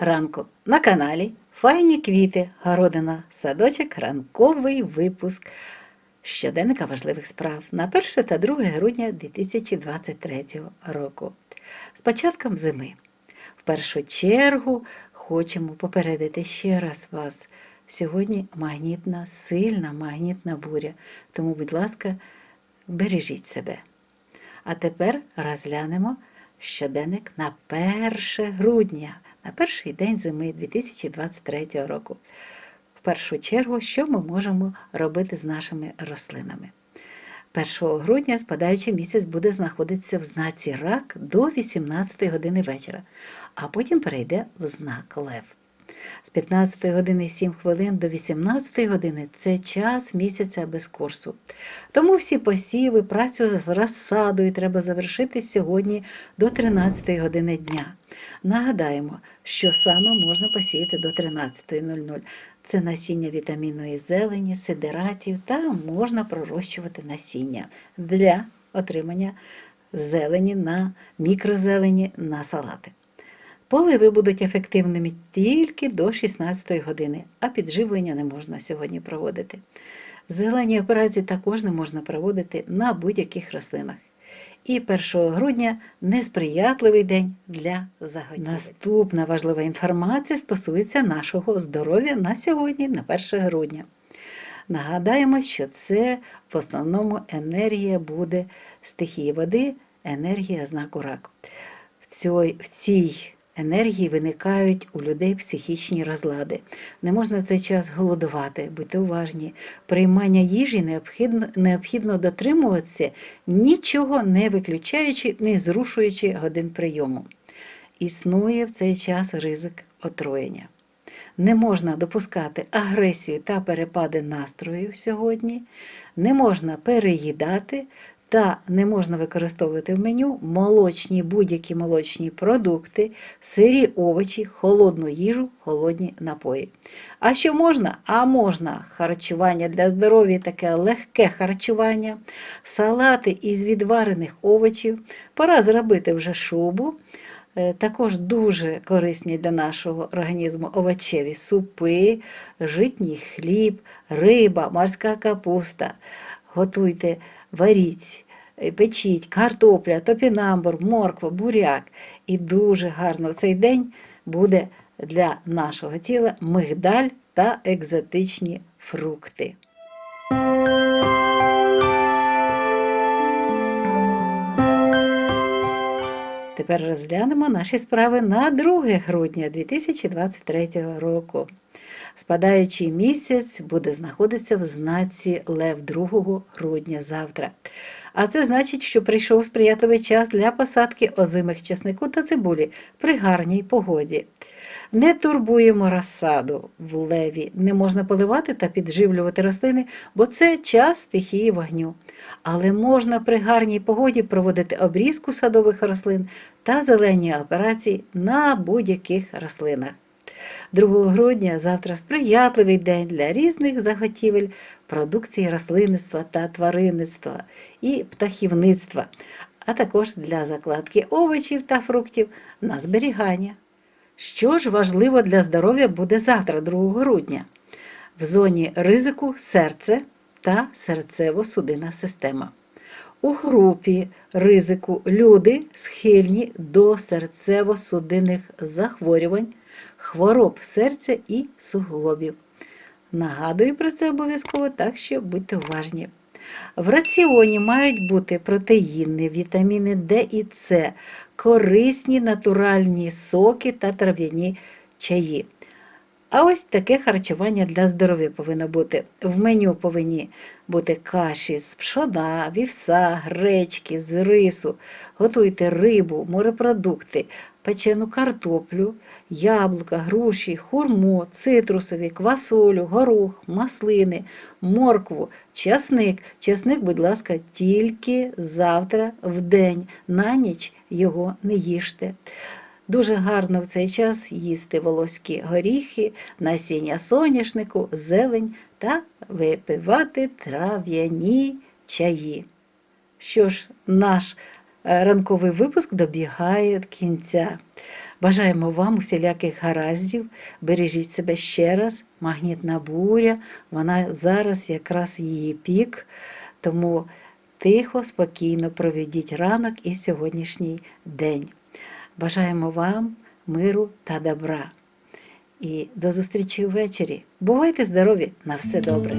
ранку на каналі Файні квіти, городина, садочок, ранковий випуск щоденника важливих справ на 1 та 2 грудня 2023 року. З початком зими. В першу чергу хочемо попередити ще раз вас. Сьогодні магнітна, сильна магнітна буря, тому, будь ласка, бережіть себе. А тепер розглянемо щоденник на 1 грудня, на перший день зими 2023 року. В першу чергу, що ми можемо робити з нашими рослинами? 1 грудня спадаючий місяць буде знаходитися в знаці рак до 18 години вечора, а потім перейде в знак лев. З 15 години 7 хвилин до 18 години це час місяця без курсу. Тому всі посіви, працю з розсадою треба завершити сьогодні до 13 години дня. Нагадаємо, що саме можна посіяти до 13.00. Це насіння вітамінної зелені, сидератів та можна пророщувати насіння для отримання зелені на мікрозелені на салати. Поливи будуть ефективними тільки до 16 години, а підживлення не можна сьогодні проводити. Зелені операції також не можна проводити на будь-яких рослинах. І 1 грудня несприятливий день для заготівель. Наступна важлива інформація стосується нашого здоров'я на сьогодні, на 1 грудня. Нагадаємо, що це в основному енергія буде стихії води, енергія знаку рак. В цій енергії виникають у людей психічні розлади. Не можна в цей час голодувати, будьте уважні. Приймання їжі необхідно, необхідно дотримуватися, нічого не виключаючи, не зрушуючи годин прийому. Існує в цей час ризик отруєння. Не можна допускати агресію та перепади настрою сьогодні, не можна переїдати та не можна використовувати в меню молочні будь-які молочні продукти, сирі овочі, холодну їжу, холодні напої. А що можна? А можна харчування для здоров'я, таке легке харчування, салати із відварених овочів. Пора зробити вже шубу. Е, Також дуже корисні для нашого організму овочеві супи, житній хліб, риба, морська капуста. Готуйте, варіть, е, печіть, картопля, топінамбур, морква, буряк. І дуже гарно в цей день буде для нашого тіла мигдаль та екзотичні фрукти. Тепер розглянемо наші справи на 2 грудня 2023 року. Спадаючий місяць буде знаходитися в знаці Лев 2 грудня завтра. А це значить, що прийшов сприятливий час для посадки озимих чеснику та цибулі при гарній погоді. Не турбуємо розсаду в леві, не можна поливати та підживлювати рослини, бо це час стихії вогню. Але можна при гарній погоді проводити обрізку садових рослин та зелені операції на будь-яких рослинах. 2 грудня завтра сприятливий день для різних заготівель продукції рослинництва та тваринництва і птахівництва, а також для закладки овочів та фруктів на зберігання. Що ж важливо для здоров'я буде завтра, 2 грудня? В зоні ризику серце та серцево-судинна система. У групі ризику люди схильні до серцево-судинних захворювань, хвороб серця і суглобів. Нагадую про це обов'язково, так що будьте уважні. В раціоні мають бути протеїни, вітаміни Д і С, корисні натуральні соки та трав'яні чаї. А ось таке харчування для здоров'я повинно бути. В меню повинні бути каші з пшона, вівса, гречки, з рису. Готуйте рибу, морепродукти, печену картоплю, яблука, груші, хурму, цитрусові, квасолю, горох, маслини, моркву, часник. Часник, будь ласка, тільки завтра в день. На ніч його не їжте. Дуже гарно в цей час їсти волоські горіхи, насіння соняшнику, зелень та випивати трав'яні чаї. Що ж, наш е, ранковий випуск добігає кінця. Бажаємо вам усіляких гараздів, бережіть себе ще раз. Магнітна буря, вона зараз якраз її пік, тому тихо, спокійно проведіть ранок і сьогоднішній день. Бажаємо вам миру та добра. І до зустрічі ввечері. Бувайте здорові! На все добре!